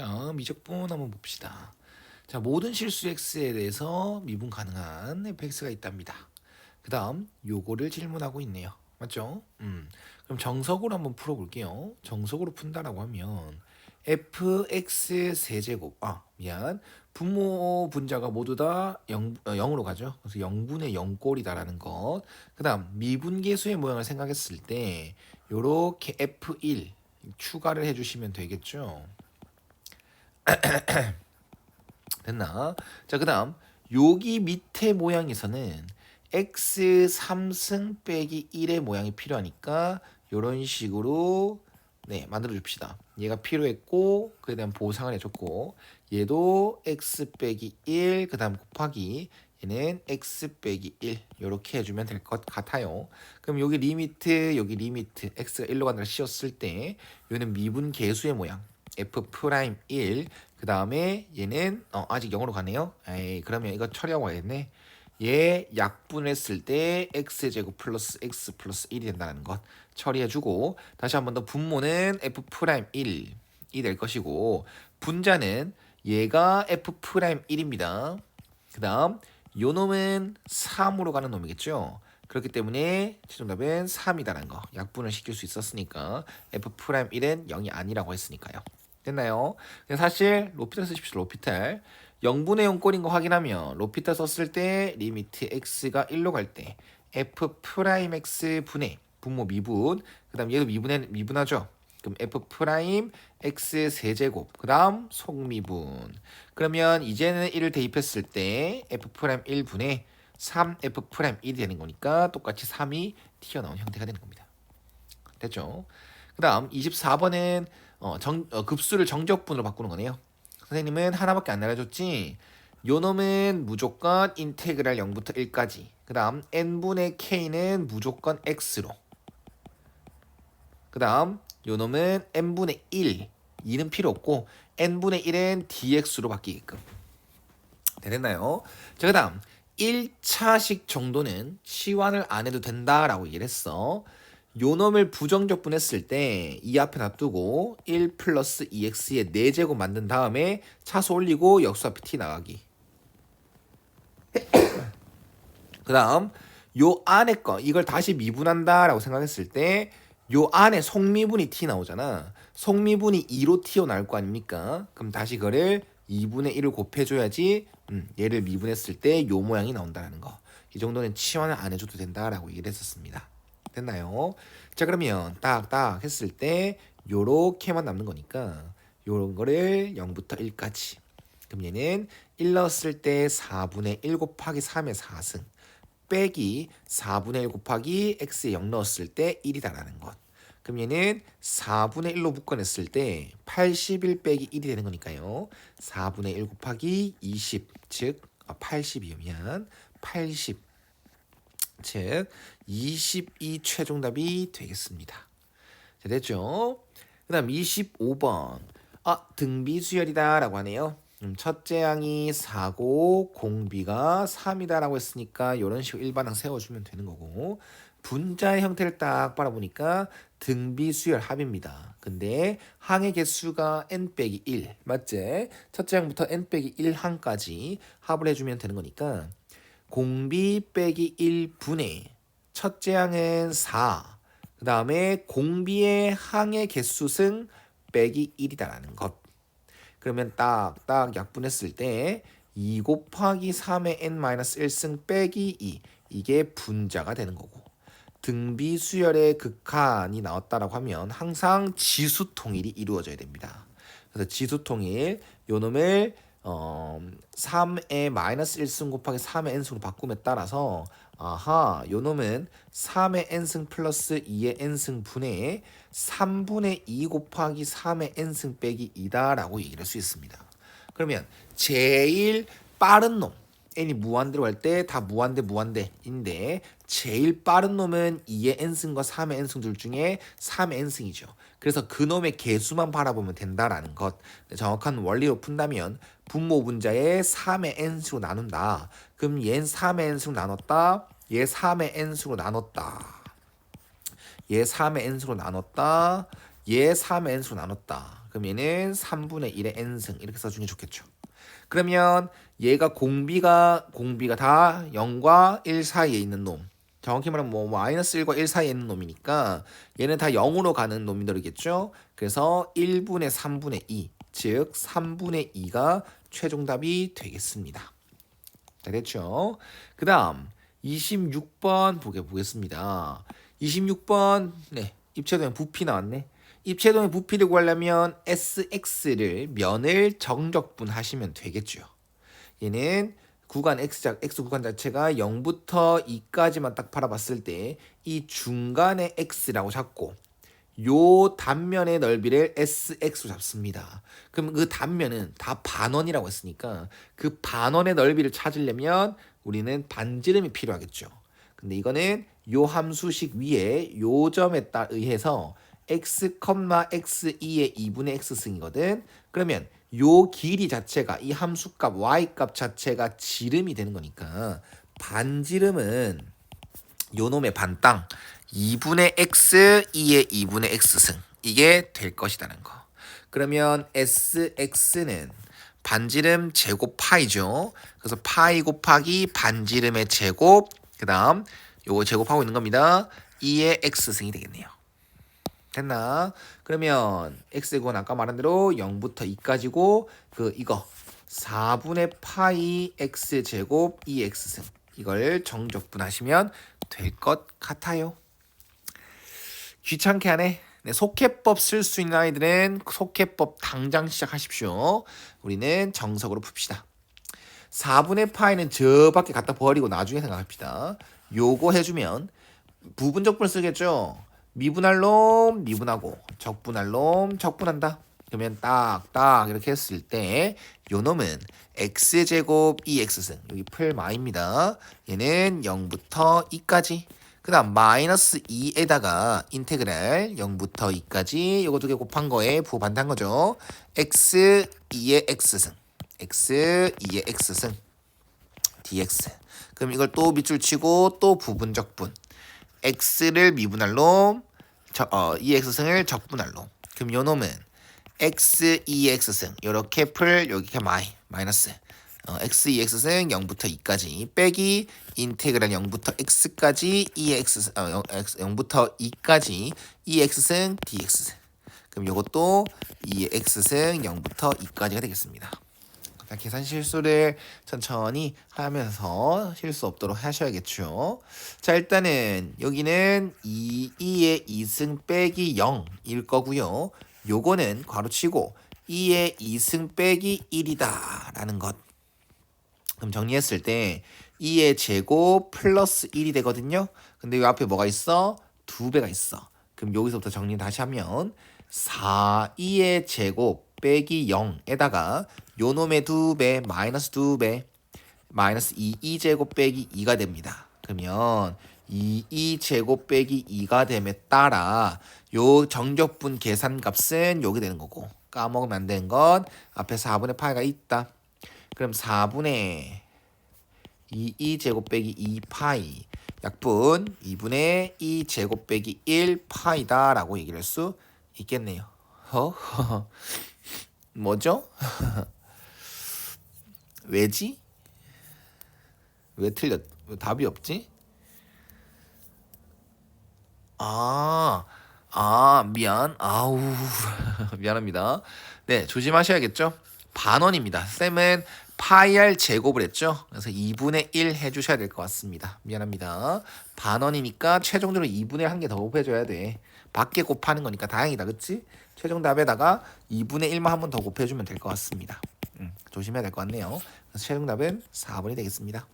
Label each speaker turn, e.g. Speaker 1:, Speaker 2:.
Speaker 1: 자, 미적분 한번 봅시다. 자, 모든 실수 x에 대해서 미분 가능한 fx가 있답니다. 그 다음, 요거를 질문하고 있네요. 맞죠? 음. 그럼 정석으로 한번 풀어볼게요. 정석으로 푼다라고 하면 fx 세제곱, 아, 미안. 분모 분자가 모두 다 0, 어, 0으로 가죠. 그래서 0분의 0꼴이다라는 것. 그 다음, 미분계수의 모양을 생각했을 때, 요렇게 f1 추가를 해주시면 되겠죠. 됐나? 자, 그 다음, 여기 밑에 모양에서는 x 3승 빼기 1의 모양이 필요하니까 이런 식으로 네 만들어 줍시다. 얘가 필요했고 그에 대한 보상을 해줬고 얘도 x 빼기 1 그다음 곱하기 얘는 x 빼기 1 이렇게 해주면 될 것 같아요. 그럼 여기 리미트 여기 리미트 x가 1로 간다를 씌웠을 때 얘는 미분 계수의 모양 f 프라임 1 그 다음에 얘는 어, 아직 0으로 가네요. 에이 그러면 이거 처리하고 가야겠네. 얘 약분했을 때 x제곱 플러스 x 플러스 1이 된다는 것 처리해주고 다시 한 번 더 분모는 f 프라임 1이 될 것이고 분자는 얘가 f 프라임 1입니다. 그 다음 요 놈은 3으로 가는 놈이겠죠. 그렇기 때문에 최종답은 3이다라는 거 약분을 시킬 수 있었으니까 f 프라임 1은 0이 아니라고 했으니까요. 됐나요? 사실 로피탈 쓰십시오. 로피탈 0분의 0 꼴인 거 확인하면 로피탈 썼을 때 리미트 x가 1로 갈 때 f 프라임 x 분의 분모 미분 그다음 얘도 미분해 미분하죠. 그럼 f 프라임 x 세제곱 그다음 속미분 그러면 이제는 1을 대입했을 때 f 프라임 1분의 3f 프라임 1이 되는 거니까 똑같이 3이 튀어나온 형태가 되는 겁니다. 됐죠? 그다음 24번은 어, 정, 어, 급수를 정적분으로 바꾸는 거네요. 선생님은 하나밖에 안 알려줬지. 요 놈은 무조건 인테그랄 0부터 1까지. 그 다음 n분의 k는 무조건 x로. 그 다음 요 놈은 n분의 1. 2는 필요 없고 n분의 1은 dx로 바뀌게끔. 네, 됐나요? 자, 그 다음 1차식 정도는 치환을 안 해도 된다라고 얘기를 했어. 요 놈을 부정적분했을 때 이 앞에 놔두고 1 플러스 2x의 4제곱 만든 다음에 차수 올리고 역수 앞에 t 나가기. 그 다음 요 안에 거 이걸 다시 미분한다 라고 생각했을 때 요 안에 속미분이 t 나오잖아. 속미분이 2로 튀어나올 거 아닙니까? 그럼 다시 그거를 2분의 1을 곱해줘야지 음, 얘를 미분했을 때 요 모양이 나온다는 거. 이 정도는 치환을 안 해줘도 된다라고 얘기를 했었습니다. 됐나요? 자 그러면 딱딱 했을 때 요렇게만 남는 거니까 요런 거를 0부터 1까지. 그럼 얘는 1 넣었을 때 4분의 1 곱하기 3의 4승 빼기 4분의 1 곱하기 x에 0 넣었을 때 1이다라는 것. 그럼 얘는 4분의 1로 묶어냈을 때 81 빼기 1이 되는 거니까요. 4분의 1 곱하기 20 즉 80이면 80 즉 22 최종답이 되겠습니다. 자, 됐죠? 그 다음 25번 아 등비수열이다 라고 하네요. 음, 첫째 항이 4고 공비가 3이다 라고 했으니까 이런 식으로 일반항 세워주면 되는 거고 분자의 형태를 딱 바라보니까 등비수열 합입니다. 근데 항의 개수가 n 빼기 1 맞지? 첫째 항부터 n 빼기 1항까지 합을 해주면 되는 거니까 공비 빼기 1분의 첫째 항은 4. 그 다음에 공비의 항의 개수 승 빼기 1이다라는 것. 그러면 딱 딱 약분했을 때 2 곱하기 3의 n-1승 빼기 2. 이게 분자가 되는 거고. 등비 수열의 극한이 나왔다라고 하면 항상 지수 통일이 이루어져야 됩니다. 그래서 지수 통일 요 놈을 어, 3의 마이너스 1승 곱하기 3의 n승으로 바꿈에 따라서 아하 요 놈은 3의 n승 플러스 2의 n승 분의 3분의 2 곱하기 3의 n승 빼기 2다 라고 얘기를 할수 있습니다. 그러면 제일 빠른 놈 n이 무한대로 갈때다 무한대 무한대인데 제일 빠른 놈은 2의 n승과 3의 n승 둘 중에 3의 n승이죠. 그래서 그 놈의 개수만 바라보면 된다라는 것. 정확한 원리로 푼다면 분모 분자의 3의 n수로 나눈다. 그럼 얘는 3의 n수로 나눴다. 얘 3의 n수로 나눴다. 얘 3의 n수로 나눴다. 얘 3의 n수로 나눴다. 그럼 얘는 3분의 1의 n승 이렇게 써주는 게 좋겠죠. 그러면 얘가 공비가 공비가 다 0과 1 사이에 있는 놈. 정확히 말하면 뭐 마이너스 1과 1 사이에 있는 놈이니까 얘는 다 0으로 가는 놈들이겠죠. 그래서 1분의 3분의 2, 즉 3분의 2가 최종답이 되겠습니다. 자, 됐죠? 그 다음 26번 보게 보겠습니다. 26번 네 입체도면 부피 나왔네. 입체도의 부피를 구하려면 sx를 면을 정적분하시면 되겠죠. 얘는 구간 x 자 x 구간 자체가 0부터 2까지만 딱 바라봤을 때 이 중간의 x라고 잡고 요 단면의 넓이를 sx로 잡습니다. 그럼 그 단면은 다 반원이라고 했으니까 그 반원의 넓이를 찾으려면 우리는 반지름이 필요하겠죠. 근데 이거는 요 함수식 위에 요 점에 따 의해서 x, x2의 2분의 x승이거든. 그러면 요 길이 자체가 이 함수값 y값 자체가 지름이 되는 거니까 반지름은 요 놈의 반땅 2분의 x 2의 2분의 x승 이게 될 것이라는 거. 그러면 sx는 반지름 제곱 파이죠. 그래서 파이 곱하기 반지름의 제곱 그다음 요거 제곱하고 있는 겁니다. 2의 x승이 되겠네요. 됐나? 그러면 x의 건 아까 말한 대로 0부터 2까지고 그 이거 4분의 파이 x 제곱 2x승 이걸 정적분하시면 될 것 같아요. 귀찮게 하네. 네, 속해법 쓸 수 있는 아이들은 속해법 당장 시작하십시오. 우리는 정석으로 풉시다. 4분의 파이는 저 밖에 갖다 버리고 나중에 생각합시다. 요거 해주면 부분적분을 쓰겠죠. 미분할 놈 미분하고 적분할 놈 적분한다. 그러면 딱딱 이렇게 했을 때 요 놈은 x제곱 2x승 여기 풀마입니다. 얘는 0부터 2까지 그 다음 마이너스 2에다가 인테그랄 0부터 2까지 요거 두 개 곱한 거에 부반한 거죠. x 2의 x승 x 2의 x승 dx 그럼 이걸 또 밑줄 치고 또 부분적분 x를 미분할 놈 저, 어, 2x승을 적분할 놈 그럼 요 놈은 x 2x승. 요렇게 풀 여기 마이 마이너스. 어, x 2x승 0부터 2까지 빼기 인테그랄 0부터 x까지 2x 어, 0, x, 0부터 2까지 2x승 dx승. 그럼 요것도 2x승 0부터 2까지가 되겠습니다. 자, 계산 실수를 천천히 하면서 실수 없도록 하셔야겠죠. 자, 일단은 여기는 2, 2의 2승 빼기 0일 거고요. 요거는 괄호치고 2의 2승 빼기 1이다 라는 것. 그럼 정리했을 때 2의 제곱 플러스 1이 되거든요. 근데 요 앞에 뭐가 있어? 두 배가 있어. 그럼 여기서부터 정리 다시 하면 4, 2의 제곱 빼기 0에다가 요 놈의 두 배 마이너스 두 배 마이너스 2, 2제곱 빼기 2가 됩니다. 그러면 2, 2제곱 빼기 2가 됨에 따라 요 정적분 계산 값은 여기 되는 거고 까먹으면 안 되는 건 앞에 4분의 파이가 있다. 그럼 4분의 2, 2제곱 빼기 2 파이 약분 2분의 2 제곱 빼기 1 파이다 라고 얘기를 할 수 있겠네요. 어? 뭐죠? 왜지? 왜 틀렸? 왜 답이 없지? 아, 아, 미안. 아우, 미안합니다. 네, 조심하셔야겠죠? 반원입니다. 쌤은 파이알 제곱을 했죠. 그래서 2분의 1 해주셔야 될 것 같습니다. 미안합니다. 반원이니까 최종적으로 2분의 1 한 개 더 곱해줘야 돼. 밖에 곱하는 거니까 다행이다. 그치? 최종 답에다가 2분의 1만 한 번 더 곱해주면 될 것 같습니다. 음, 조심해야 될 것 같네요. 그래서 최종 답은 4번이 되겠습니다.